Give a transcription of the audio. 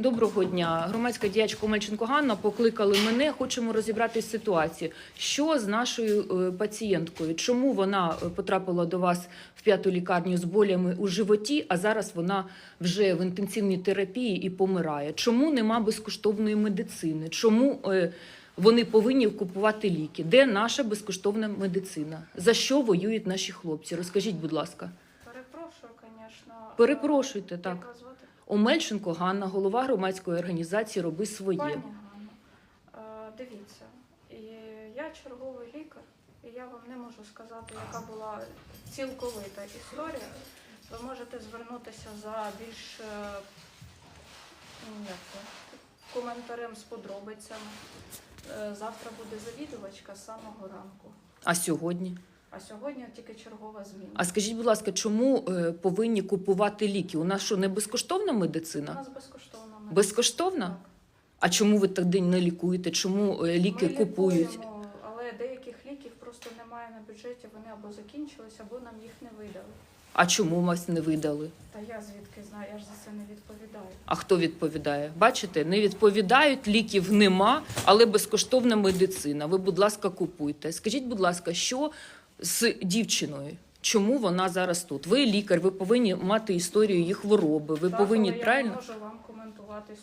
Доброго дня. Громадська діячка Омельченко Ганна покликали мене. Хочемо розібрати ситуацію. Що з нашою е, пацієнткою? Чому вона е, потрапила до вас в п'яту лікарню з болями у животі, а зараз вона вже в інтенсивній терапії і помирає? Чому нема безкоштовної медицини? Чому е, вони повинні купувати ліки? Де наша безкоштовна медицина? За що воюють наші хлопці? Розкажіть, будь ласка. Перепрошую, звісно. Перепрошуйте, так. звати? Омельченко Ганна, голова громадської організації Роби своє. Пані Ганно, е, дивіться, я черговий лікар, і я вам не можу сказати, яка була цілковита історія. Ви можете звернутися за більш е, ну, коментарем з подробицями. Е, Завтра буде завідувачка з самого ранку. А сьогодні? А сьогодні тільки чергова зміна. А скажіть, будь ласка, чому е, повинні купувати ліки? У нас що не безкоштовна медицина? У нас безкоштовно. медицина. Безкоштовна? Так. А чому ви тоді не лікуєте? Чому е, ліки Ми купують? лікуємо, але деяких ліків просто немає на бюджеті, вони або закінчились, або нам їх не видали. А чому вас не видали? Та я звідки знаю, я ж за це не відповідаю. А хто відповідає? Бачите, не відповідають, ліків нема, але безкоштовна медицина. Ви, будь ласка, купуйте. Скажіть, будь ласка, що з дівчиною? Чому вона зараз тут? Ви лікар, ви повинні мати історію її хвороби. Ви повинні правильно. Я не можу вам коментувати